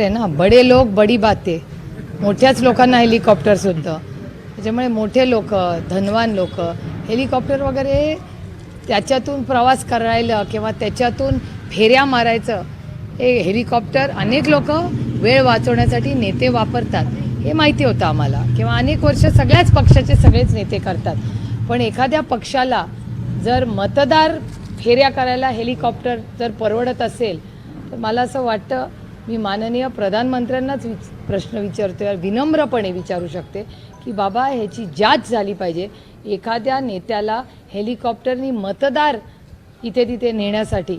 आहे ना बडे लोक बडी बाते. मोठ्याच लोकांना हेलिकॉप्टर सुद्धा त्याच्यामुळे मोठे लोक धनवान लोक हेलिकॉप्टर वगैरे त्याच्यातून प्रवास करायला किंवा त्याच्यातून फेऱ्या मारायचं हे हेलिकॉप्टर अनेक लोक वेळ वाचवण्यासाठी नेते वापरतात. हे माहिती होतं आम्हाला. किंवा अनेक वर्ष सगळ्याच पक्षाचे सगळेच नेते करतात. पण एखाद्या पक्षाला जर मतदार फेऱ्या करायला हेलिकॉप्टर जर परवडत असेल तर मला असं वाटतं मी माननीय प्रधानमंत्र्यांनाच विच प्रश्न विचारते विनम्रपणे विचारू शकते की बाबा ह्याची जाच झाली पाहिजे. एखाद्या नेत्याला हेलिकॉप्टरनी मतदार इथे तिथे नेण्यासाठी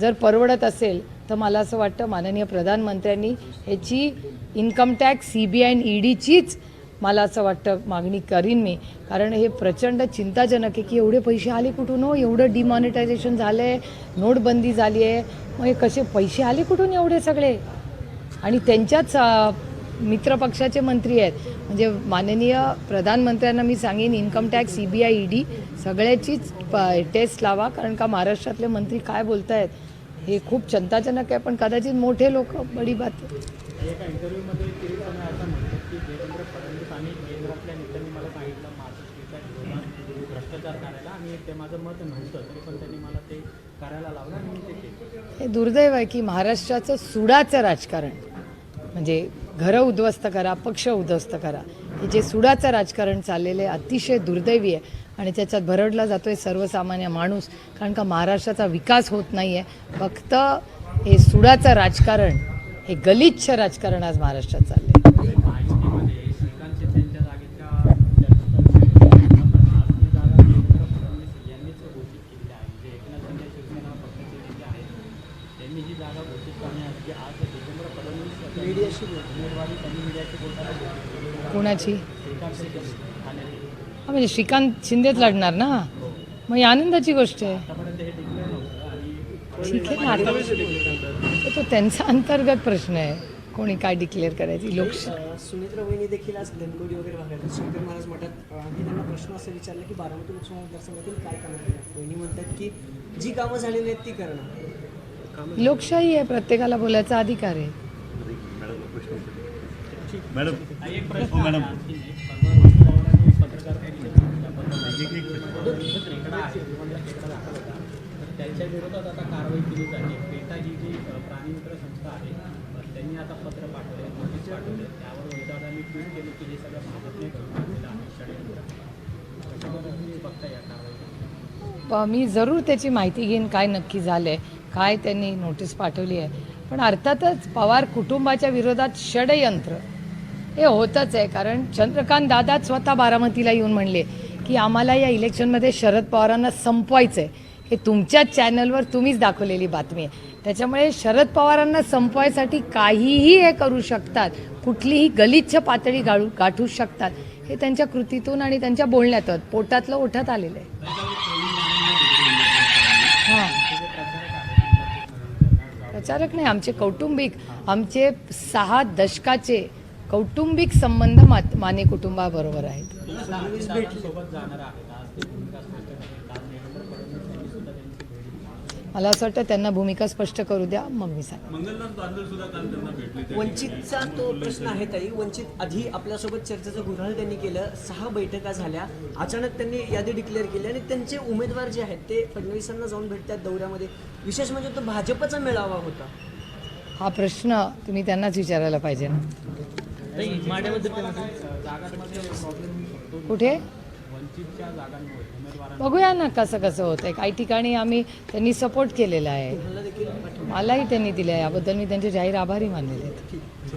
जर परवडत असेल तर मला असं वाटतं माननीय प्रधानमंत्र्यांनी ह्याची income tax C B I E डीचीच मला असं वाटतं मागणी करीन मी. कारण हे प्रचंड चिंताजनक आहे की एवढे पैसे आले कुठून हो? एवढं डिमॉनिटायझेशन झालं आहे नोटबंदी झाली आहे. मग हे कसे पैसे आले कुठून एवढे सगळे? आणि त्यांच्याच मित्रपक्षाचे मंत्री आहेत. म्हणजे माननीय प्रधानमंत्र्यांना मी सांगेन income tax C B I E D सगळ्याचीच प- टेस्ट लावा. कारण का महाराष्ट्रातले मंत्री काय बोलत आहेत हे खूप चिंताजनक आहे. पण कदाचित मोठे लोक बडी बात. एका भ्रष्टाचार करायला आणि ते माझं मत नव्हतं तरी पण त्यांनी मला ते करायला लावलं आणि मी ते केलं. हे दुर्दैव आहे की महाराष्ट्राचं सुडाचं राजकारण म्हणजे घरं उद्ध्वस्त करा पक्ष उद्ध्वस्त करा हे जे सुडाचं राजकारण चाललेलं आहे अतिशय दुर्दैवी आहे आणि त्याच्यात भरडला आहे सर्वसामान्य माणूस कारण का महाराष्ट्राचा विकास होत नाही आहे फक्त हे सुडाचं राजकारण हे गलिच्छ राजकारण आज महाराष्ट्रात चाललं आहे महायुतीमध्ये श्रीकांत शिंदेच्या जागेच्या आज ती जागा देवेंद्र फडणवीस यांनीच घोषित केलेली आहे जे एकनाथ शिंदे शिवसेना पक्षाचे नेते आहेत त्यांनी ही जागा घोषित करण्याआधी आज देवेंद्र फडणवीस मीडियाशी. कोणाची? हा म्हणजे श्रीकांत शिंदेच लढणार ना? मग ही आनंदाची गोष्ट आहे. हे ठीक आहे ना आता तो त्यांचा अंतर्गत प्रश्न आहे. कोणी काय डिक्लेअर करायची? लोक अ, सुनेत्रा वहिनी देखील आज वगैरे शंकर महाराज मठात आम्ही त्यांना प्रश्न असं विचारला की बारामती लोकसभा मतदारसंघातील काय कामं वहिनी म्हणतात की जी कामं झालेली आहेत ती करणं लोकशाही आहे प्रत्येकाला बोलायचा अधिकार आहे. प्रश्न मॅडम हो, आणखी एक. त्यांच्या विरोधात आता कारवाई केली जाते पेटा ही जी प्राणीमित्र संस्था आहे त्यांनी आता पत्र पाठवले नोटीस पाठवले त्यावर वैदादांनी ट्विट केले की हे सगळं भाजपने घडवून आहे षडयंत्र बघता या कारवाई मी जरूर त्याची माहिती घेईन काय नक्की झालंय काय त्यांनी नोटीस पाठवली आहे. पण अर्थातच पवार कुटुंबाच्या विरोधात षडयंत्र. हे होतच आहे कारण चंद्रकांत दादा स्वतः बारामतीला येऊन म्हणले की आम्हाला या इलेक्शनमध्ये शरद पवारांना संपवायचं आहे हे तुमच्याच चॅनलवर तुम्हीच दाखवलेली बातमी आहे. त्याच्यामुळे शरद पवारांना संपवायसाठी काहीही हे करू शकतात. कुठलीही गलिच्छ पातळी गाळू गाठू शकतात. हे त्यांच्या कृतीतून आणि त्यांच्या बोलण्यातून पोटातलं ओठात आलेलं आहे. हां. प्रचारक नाही आमचे कौटुंबिक आमचे सहा दशकाचे कौटुंबिक संबंध माने कुटुंबाबरोबर आहेत सोबत जाणार आहेत आज ते भूमिका स्पष्ट करतात आज देवेंद्र फडणवीस यांनी सुद्धा त्यांची भेट घेतली मला असं वाटतं त्यांना भूमिका स्पष्ट करू द्या मग मी सांग मंगलनाथ बांधल सुद्धा काल त्यांना भेटले वंचितचा तो प्रश्न आहे ताई. वंचित आधी आपल्यासोबत चर्चेचं गुऱ्हाळ त्यांनी केलं. सहा बैठका झाल्या. अचानक त्यांनी यादी डिक्लेअर केली आणि त्यांचे उमेदवार जे आहेत ते फडणवीसांना जाऊन भेटतात दौऱ्यामध्ये. विशेष म्हणजे तो भाजपचा मेळावा होता. हा प्रश्न तुम्ही त्यांनाच विचारायला पाहिजे ना. कुठे? बघूया ना कसं कसं होतंय. काही ठिकाणी आम्ही त्यांनी सपोर्ट केलेला आहे. मलाही त्यांनी दिलं आहे याबद्दल मी त्यांचे जाहीर आभारी मानलेले आहेत.